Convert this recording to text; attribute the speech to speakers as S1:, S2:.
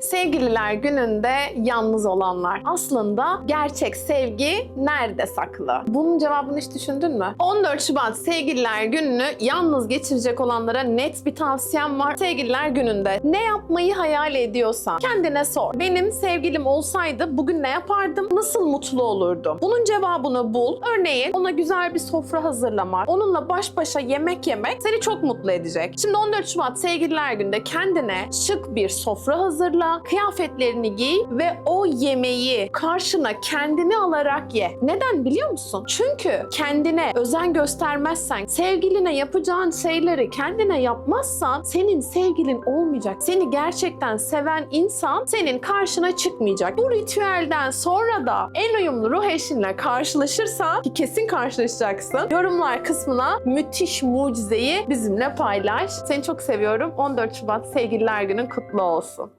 S1: Sevgililer gününde yalnız olanlar. Aslında gerçek sevgi nerede saklı? Bunun cevabını hiç düşündün mü? 14 Şubat Sevgililer gününü yalnız geçirecek olanlara net bir tavsiyem var. Sevgililer gününde ne yapmayı hayal ediyorsan kendine sor. Benim sevgilim olsaydı bugün ne yapardım? Nasıl mutlu olurdum? Bunun cevabını bul. Örneğin ona güzel bir sofra hazırlamak, onunla baş başa yemek yemek seni çok mutlu edecek. Şimdi 14 Şubat Sevgililer günde kendine şık bir sofra hazırla, kıyafetlerini giy ve o yemeği karşına kendini alarak ye. Neden biliyor musun? Çünkü kendine özen göstermezsen, sevgiline yapacağın şeyleri kendine yapmazsan senin sevgilin olmayacak. Seni gerçekten seven insan senin karşına çıkmayacak. Bu ritüelden sonra da en uyumlu ruh eşinle karşılaşırsan ki kesin karşılaşacaksın. Yorumlar kısmına müthiş mucizeyi bizimle paylaş. Seni çok seviyorum. 14 Şubat Sevgililer Günün kutlu olsun.